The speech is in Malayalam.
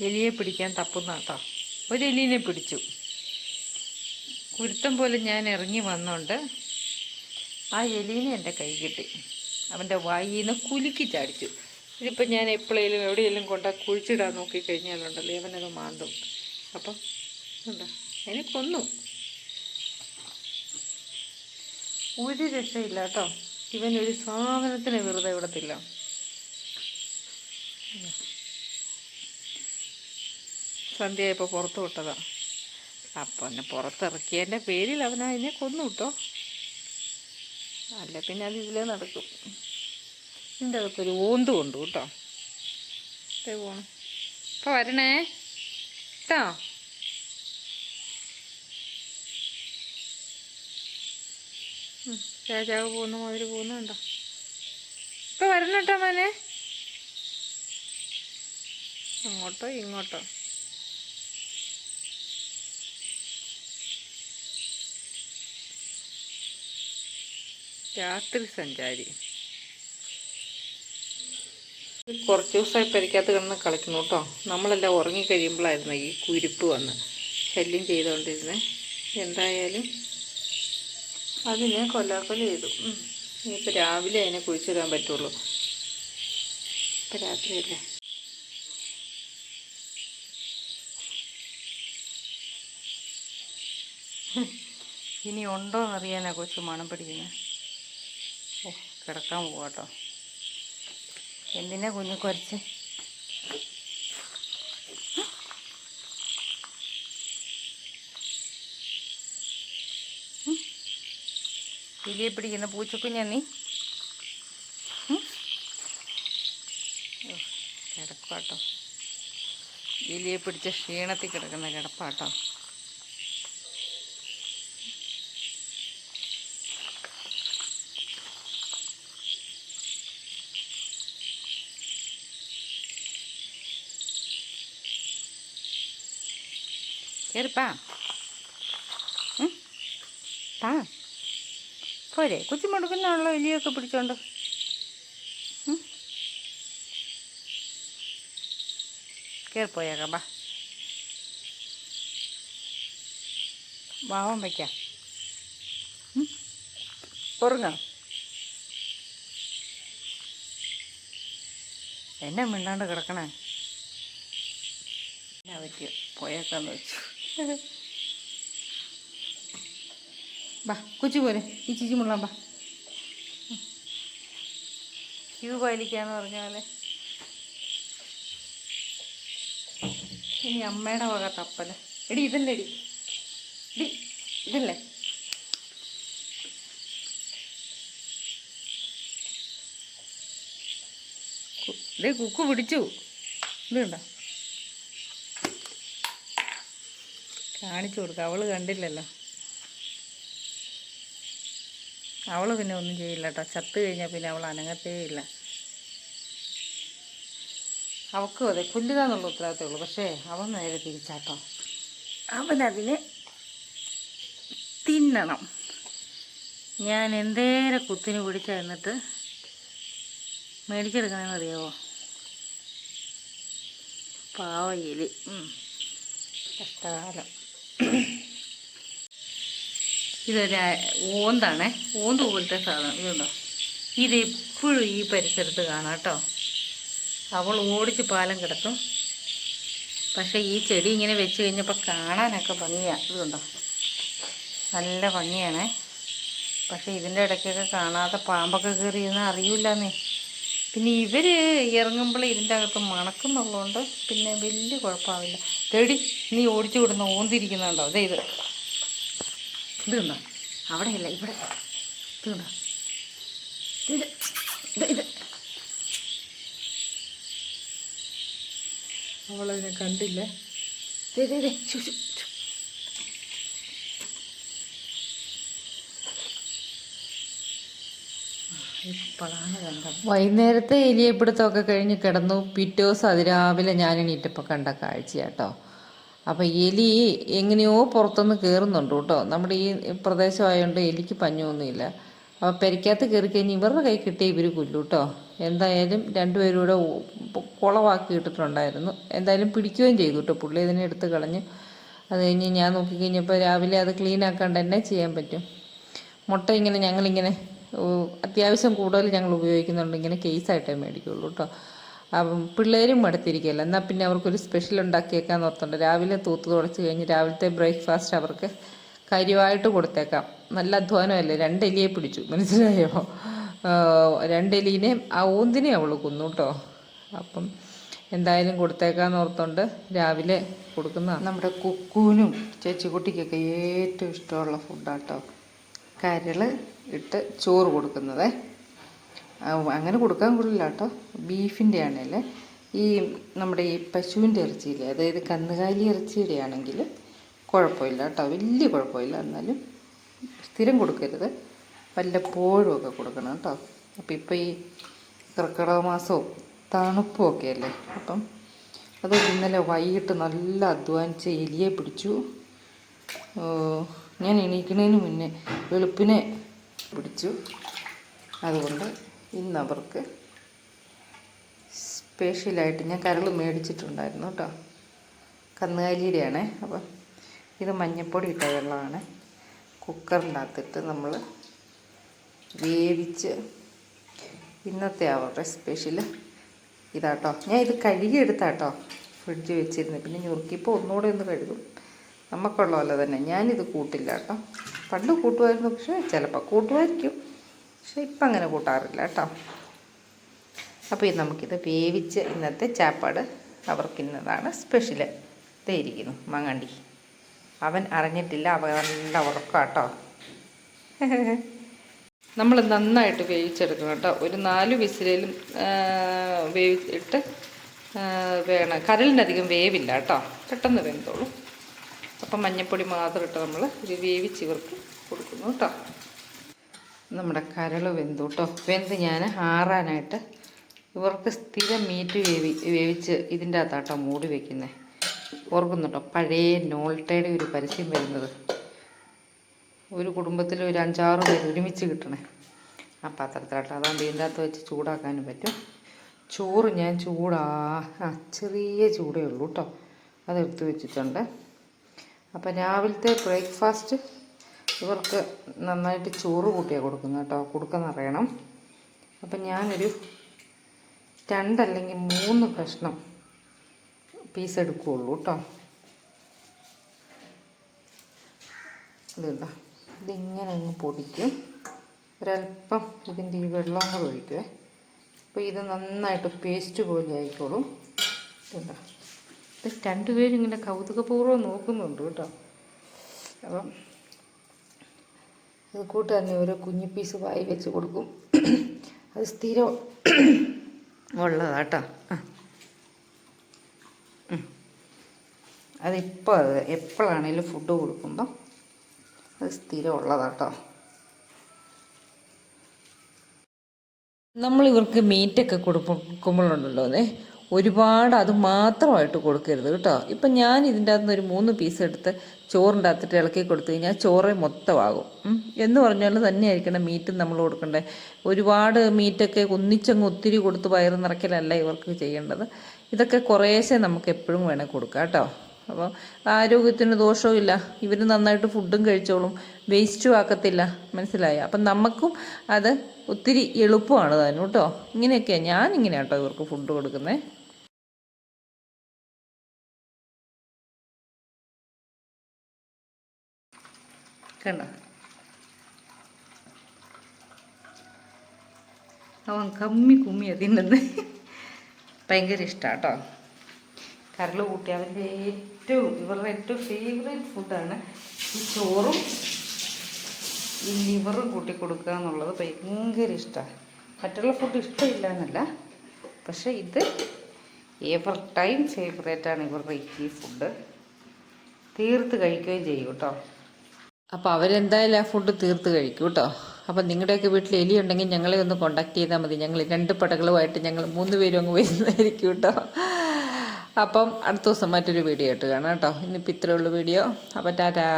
എലിയെ പിടിക്കാൻ തപ്പുന്ന കേട്ടോ. ഒരു എലീനെ പിടിച്ചു. കുരുത്തം പോലെ ഞാൻ ഇറങ്ങി വന്നോണ്ട് ആ എലീനെ എന്റെ കൈ കിട്ടി. അവന്റെ വായിൽ നിന്ന് കുലുക്കി ചാടിച്ചു. ഇതിപ്പോൾ ഞാൻ എപ്പോഴേലും എവിടെയെങ്കിലും കൊണ്ട കുഴിച്ചിടാൻ നോക്കിക്കഴിഞ്ഞാലുണ്ടല്ലോ അവനത് മാന്തും. അപ്പം എന്താ അതിനെ കൊന്നു. ഒരു രക്ഷയില്ല കേട്ടോ. ഇവൻ ഒരു സാധനത്തിന് വെറുതെ വിടത്തില്ല. സന്ധ്യയായപ്പോൾ പുറത്ത് വിട്ടതാണ് അപ്പം എന്നെ പുറത്തിറക്കിയതിന്റെ പേരിൽ അവൻ അതിനെ കൊന്നു കിട്ടോ. അല്ല പിന്നെ അത് ഇതിലേ നടക്കും. ഇതിന്റെ അകത്തൊരു ഓന്ത് കൊണ്ടു കേട്ടോ. പോണം. ഇപ്പം വരണേ? കേട്ടോ? രാജാവ് പോകുന്ന മാതിരി പോകുന്നുണ്ടോ ഇപ്പം വരണം കേട്ടോ മോനെ. അങ്ങോട്ടോ ഇങ്ങോട്ടോ. രാത്രി സഞ്ചാരി. കുറച്ച് ദിവസമായി പരിക്കകത്ത് കിടന്ന് കളിക്കുന്നു കേട്ടോ. നമ്മളെല്ലാം ഉറങ്ങിക്കഴിയുമ്പോഴായിരുന്നു ഈ കുരിപ്പ് വന്ന്. ശല്യം ചെയ്തുകൊണ്ടിരുന്നത് എന്തായാലും അതിനെ കൊല്ലാക്കൊല ചെയ്തു. ഇനിയിപ്പോൾ രാവിലെ അതിനെ കുഴിച്ചിടാൻ പറ്റുള്ളൂ. ഇപ്പം രാത്രിയല്ലേ? ഇനി ഉണ്ടോ എന്നറിയാനാ കൊച്ചു മണം പിടിക്കുന്നത് കിടക്കാൻ പോവാട്ടോ എന്തിനാ കുഞ്ഞു കുറച്ച് ഇലിയെ പിടിക്കുന്ന പൂച്ചക്കുഞ്ഞ നീ? കിടപ്പാട്ടോ ഇലിയെ പിടിച്ച ക്ഷീണത്തിൽ കിടക്കുന്ന കിടപ്പാട്ടോ കയറിപ്പാ ഉം? താ പോരെ. കുച്ചി മുടുക്കുന്നാണല്ലോ എലിയൊക്കെ പിടിച്ചോണ്ട്? കയറിപ്പോയേക്കാം ബാ വാവൻ വയ്ക്കാം ഉറങ്ങാ. എന്നെ മിണ്ടാണ്ട് കിടക്കണേ. എന്നാ പറ്റിയോ? പോയേക്കാന്ന് വെച്ചു. ബാ കൊച്ചു പോലെ ഈ ചിച്ചി മുള്ളാൻ ബാ. ക്യൂ പാലിക്കാന്ന് പറഞ്ഞ പോലെ. ഇനി അമ്മയുടെ വക തപ്പൽ. എടി ഇതല്ലേ എടി? എടി ഇതല്ലേ? ഇതേ കുക്ക് പിടിച്ചു. ഇത് കാണിച്ചു കൊടുക്ക. അവൾ കണ്ടില്ലല്ലോ. അവൾ പിന്നെ ഒന്നും ചെയ്യില്ല കേട്ടോ ചത്ത് കഴിഞ്ഞാൽ പിന്നെ അവൾ അനങ്ങത്തേ ഇല്ല. അവൾക്കും അതെ കൊല്ലുക ഉത്തരവാദിത്തേ ഉള്ളൂ. പക്ഷേ അവൻ നേരെ തിരിച്ചാട്ടോ. അവനതിനെ തിന്നണം. ഞാൻ എന്തേരെ കുത്തിന് പിടിച്ച എന്നിട്ട് മേടിച്ചെടുക്കണമെന്ന് അറിയാവോ പാവ എലി. കഷ്ടകാലം. ഇതൊരു ഓന്താണേ. ഓന്ത് പോലത്തെ സാധനം. ഇതുണ്ടോ? ഇതെപ്പോഴും ഈ പരിസരത്ത് കാണാം കേട്ടോ. അവൾ ഓടിച്ച് പാലം കിടക്കും. പക്ഷേ ഈ ചെടി ഇങ്ങനെ വെച്ച് കഴിഞ്ഞപ്പോൾ കാണാനൊക്കെ ഭംഗിയാണ് ഇതുണ്ടോ? നല്ല ഭംഗിയാണേ. പക്ഷേ ഇതിന്റെ ഇടയ്ക്കൊക്കെ കാണാതെ പാമ്പൊക്കെ കയറിയെന്ന് അറിയില്ലെന്നേ. പിന്നെ ഇവർ ഇറങ്ങുമ്പോൾ ഇതിന്റെ അകത്ത് മണക്കുന്നുള്ളതുകൊണ്ട് പിന്നെ വലിയ കുഴപ്പമാവില്ല തേടി നീ ഓടിച്ചു വിടുന്ന ഓന്തിരിക്കുന്നുണ്ടോ? അതെ ഇത്. കണ്ടോ അവിടെയല്ല ഇവിടെ. ഇത് അവളതിനെ കണ്ടില്ലേ? ശുശു വൈകുന്നേരത്തെ എലിയപ്പിടുത്തമൊക്കെ കഴിഞ്ഞ് കിടന്നു. പിറ്റേ ദിവസം അതിരാവിലെ ഞാൻ എണീറ്റപ്പോൾ കണ്ട കാഴ്ചയാട്ടോ. അപ്പം എലി എങ്ങനെയോ പുറത്തുനിന്ന് കയറുന്നുണ്ട് കേട്ടോ. നമ്മുടെ ഈ പ്രദേശമായതുകൊണ്ട് എലിക്ക് പഞ്ഞൊന്നുമില്ല. അപ്പോൾ പെരക്കകത്ത് കയറി കഴിഞ്ഞ് ഇവരുടെ കൈ കിട്ടിയ ഇവർ കൊല്ലു കേട്ടോ. എന്തായാലും രണ്ടുപേരും കൂടെ കുളവാക്കി ഇട്ടിട്ടുണ്ടായിരുന്നു. എന്തായാലും പിടിക്കുകയും ചെയ്തു കേട്ടോ. പുള്ളി ഇതിനെ എടുത്ത് കളഞ്ഞ്. അത് കഴിഞ്ഞ് ഞാൻ നോക്കിക്കഴിഞ്ഞപ്പോൾ രാവിലെ അത് ക്ലീൻ ആക്കാണ്ട് എന്നെ ചെയ്യാൻ പറ്റും. മുട്ട ഇങ്ങനെ ഞങ്ങളിങ്ങനെ അത്യാവശ്യം കൂടുതൽ ഞങ്ങൾ ഉപയോഗിക്കുന്നുണ്ട്. ഇങ്ങനെ കേസായിട്ടേ മേടിക്കുള്ളൂ കേട്ടോ അപ്പം പിള്ളേരും മടുത്തിരിക്കുകയല്ല. എന്നാൽ പിന്നെ അവർക്കൊരു സ്പെഷ്യൽ ഉണ്ടാക്കിയേക്കാൻ ഓർത്തുണ്ട് രാവിലെ തൂത്ത് തുടച്ച് കഴിഞ്ഞ് രാവിലത്തെ ബ്രേക്ക്ഫാസ്റ്റ് അവർക്ക് കാര്യമായിട്ട് കൊടുത്തേക്കാം. നല്ല അധ്വാനമല്ലേ? രണ്ടെലിയെ പിടിച്ചു. മനസ്സിലായോ? രണ്ടെലീനെ ആ ഊന്തിനെ അവൾ കൊന്നു കേട്ടോ അപ്പം എന്തായാലും കൊടുത്തേക്കാന്ന് ഓർത്തുകൊണ്ട് രാവിലെ കൊടുക്കുന്ന നമ്മുടെ കുക്കൂനും ചേച്ചിക്കുട്ടിക്കൊക്കെ ഏറ്റവും ഇഷ്ടമുള്ള ഫുഡാട്ടോ കരൾ ഇട്ട് ചോറ് കൊടുക്കുന്നത്. അങ്ങനെ കൊടുക്കാൻ കൊള്ളില്ല കേട്ടോ. ബീഫിന്റെ ആണെങ്കിൽ ഈ നമ്മുടെ ഈ പശുവിന്റെ ഇറച്ചിയില്ലേ അതായത് കന്നുകാലി ഇറച്ചിയുടെ ആണെങ്കിൽ കുഴപ്പമില്ല കേട്ടോ. വലിയ കുഴപ്പമില്ല. എന്നാലും സ്ഥിരം കൊടുക്കരുത്. വല്ലപ്പോഴും ഒക്കെ കൊടുക്കണം കേട്ടോ. അപ്പം ഇപ്പം ഈ കർക്കിടക മാസവും തണുപ്പും ഒക്കെ അല്ലേ? അപ്പം അത് ഇന്നലെ വൈകിട്ട് നല്ല അധ്വാനിച്ച് എലിയെ പിടിച്ചു. ഞാൻ എണീക്കുന്നതിന് മുന്നേ വെളുപ്പിനെ പിടിച്ചു. അതുകൊണ്ട് ഇന്ന് അവർക്ക് സ്പെഷ്യലായിട്ട് ഞാൻ കരൾ മേടിച്ചിട്ടുണ്ടായിരുന്നു കേട്ടോ. കന്നുകാലിയുടെയാണേ. അപ്പം ഇത് മഞ്ഞപ്പൊടി ഇട്ട വെള്ളമാണ്. കുക്കറിനകത്തിട്ട് നമ്മൾ വേവിച്ച് ഇന്നത്തെ അവരുടെ സ്പെഷ്യൽ ഇതാട്ടോ. ഞാൻ ഇത് കഴുകിയെടുത്താട്ടോ. ഫ്രിഡ്ജ് വെച്ചിരുന്നു. പിന്നെ ഞുറുക്കിപ്പോൾ ഒന്നുകൂടെ ഒന്ന് കഴുകും. നമുക്കുള്ള പോലെ തന്നെ. ഞാനിത് കൂട്ടില്ല കേട്ടോ. പണ്ട് കൂട്ടുമായിരുന്നു പക്ഷേ ചിലപ്പോൾ കൂട്ടുമായിരിക്കും. പക്ഷെ ഇപ്പം അങ്ങനെ കൂട്ടാറില്ല കേട്ടോ. അപ്പോൾ ഇത് നമുക്കിത് വേവിച്ച് ഇന്നത്തെ ചാപ്പാട് അവർക്ക് ഇന്നതാണ് സ്പെഷ്യൽ ഇതേ മങ്ങണ്ടി. അവൻ അറിഞ്ഞിട്ടില്ല അവൻ നല്ല ഉറക്കാട്ടോ നമ്മൾ നന്നായിട്ട് വേവിച്ചെടുക്കണം കേട്ടോ. ഒരു നാല് വിസിലും വേവിച്ചിട്ട് വേണം. കരലിനധികം വേവില്ല കേട്ടോ. പെട്ടെന്ന് വെന്തോളും. അപ്പം മഞ്ഞപ്പൊടി മാത്രം ഇട്ട് നമ്മൾ ഇത് വേവിച്ച് ഇവർക്ക് കൊടുക്കുന്നു കേട്ടോ. നമ്മുടെ കരൾ വെന്തു കേട്ടോ. വെന്ത് ഞാൻ ആറാനായിട്ട് ഇവർക്ക് സ്ഥിരം മീറ്റ് വേവി വേവിച്ച് ഇതിന്റെ അകത്താട്ടോ മൂടി വെക്കുന്നത് ഓർക്കുന്നുണ്ടോ പഴയ നോൾട്ടയുടെ ഒരു പരസ്യം വരുന്നത്. ഒരു കുടുംബത്തിൽ ഒരു അഞ്ചാറ് പേര് ഒരുമിച്ച് കിട്ടണേ. ആ പാത്രത്തിലാട്ടോ അതാണ് ഇതിന്റെ അകത്ത് വെച്ച് ചൂടാക്കാനും പറ്റും. ചോറ് ഞാൻ ചൂടാ ആ ചെറിയ ചൂടേ ഉള്ളൂ കേട്ടോ. അതെടുത്ത് വെച്ചിട്ടുണ്ട്. അപ്പം രാവിലത്തെ ബ്രേക്ക്ഫാസ്റ്റ് ഇവർക്ക് നന്നായിട്ട് ചോറ് കൂട്ടിയാണ് കൊടുക്കുന്നത് കേട്ടോ. കൊടുക്കുന്നറിയണം. അപ്പം ഞാനൊരു രണ്ടല്ലെങ്കിൽ മൂന്ന് കഷ്ണം പീസ് എടുക്കുകയുള്ളൂ കേട്ടോ. ഇതുണ്ടോ? ഇതിങ്ങനെ അങ്ങ് പൊടിക്കും. ഒരല്പം ഇതിന്റെ ഈ വെള്ളം കൂടെ ഒഴിക്കുക അപ്പോൾ ഇത് നന്നായിട്ട് പേസ്റ്റ് പോലെ ആയിക്കോളും. ഇത് രണ്ടുപേരും ഇങ്ങനെ കൗതുകപൂർവം നോക്കുന്നുണ്ട് കേട്ടോ. അപ്പം ഇത് കൂട്ട് തന്നെ ഓരോ കുഞ്ഞു പീസ് വായി വെച്ച് കൊടുക്കും. അത് സ്ഥിരം ഉള്ളതാട്ടോ. അതിപ്പോൾ അത് എപ്പോഴാണേലും ഫുഡ് കൊടുക്കുമ്പോൾ അത് സ്ഥിരം ഉള്ളതാട്ടോ നമ്മൾ ഇവർക്ക് മീറ്റൊക്കെ കൊടുക്കുമ്പോഴുണ്ടല്ലോ അതെ? ഒരുപാട് അത് മാത്രമായിട്ട് കൊടുക്കരുത് കേട്ടോ. ഇപ്പം ഞാൻ ഇതിന്റെ അകത്തുനിന്ന് ഒരു മൂന്ന് പീസ് എടുത്ത് ചോറിന്റെ അകത്തിട്ട് ഇളക്കി കൊടുത്തു കഴിഞ്ഞാൽ ചോറ് മൊത്തമാകും. എന്ന് പറഞ്ഞാൽ തന്നെയായിരിക്കണം മീറ്റും നമ്മൾ കൊടുക്കണ്ടേ. ഒരുപാട് മീറ്റൊക്കെ ഒന്നിച്ചങ്ങ് ഒത്തിരി കൊടുത്ത് വയറ് നിറയ്ക്കലല്ല ഇവർക്ക് ചെയ്യേണ്ടത്. ഇതൊക്കെ കുറേശ്ശെ നമുക്ക് എപ്പോഴും വേണേൽ കൊടുക്കാം കേട്ടോ. അപ്പോൾ ആരോഗ്യത്തിന് ദോഷവുമില്ല. ഇവർ നന്നായിട്ട് ഫുഡും കഴിച്ചോളും. വേസ്റ്റും ആക്കത്തില്ല. മനസ്സിലായ? അപ്പം നമുക്കും അത് ഒത്തിരി എളുപ്പമാണ് താനും കേട്ടോ. ഇങ്ങനെയൊക്കെയാണ് ഞാൻ കേട്ടോ ഇവർക്ക് ഫുഡ് കൊടുക്കുന്നത് കണ്ടോ? അവൻ കമ്മി കുമ്മിയാണ് തിന്നുന്നത്. ഭയങ്കര ഇഷ്ടമാണ് കേട്ടോ. കരൾ കൂട്ടി. അവന്റെ ഏറ്റവും ഇവരുടെ ഏറ്റവും ഫേവറേറ്റ് ഫുഡാണ് ഈ ചോറും ഈ ലിവറും കൂട്ടി കൊടുക്കുക എന്നുള്ളത് ഭയങ്കര ഇഷ്ടമാണ് മറ്റുള്ള ഫുഡ് ഇഷ്ടമില്ല എന്നല്ല പക്ഷേ ഇത് എവർ ടൈം ഫേവറേറ്റാണ് ഇവരുടെ ഈ ഫുഡ് തീർത്ത് കഴിക്കുകയും ചെയ്യും കേട്ടോ. അപ്പോൾ അവരെന്തായാലും ആ ഫുഡ് തീർത്ത് കഴിക്കും കേട്ടോ. അപ്പം നിങ്ങളുടെയൊക്കെ വീട്ടിൽ എലി ഉണ്ടെങ്കിൽ ഞങ്ങളെ ഒന്ന് കോണ്ടാക്ട് ചെയ്താൽ മതി. ഞങ്ങൾ രണ്ട് പടകളുമായിട്ട് ഞങ്ങൾ മൂന്ന് പേരും അങ്ങ് വരുന്നതായിരിക്കും കേട്ടോ. അപ്പം അടുത്ത ദിവസം മറ്റൊരു വീഡിയോ ആയിട്ട് കാണാം കേട്ടോ. ഇന്നിപ്പോൾ ഇത്രയേ ഉള്ളൂ വീഡിയോ. അപ്പം ടാറ്റാ.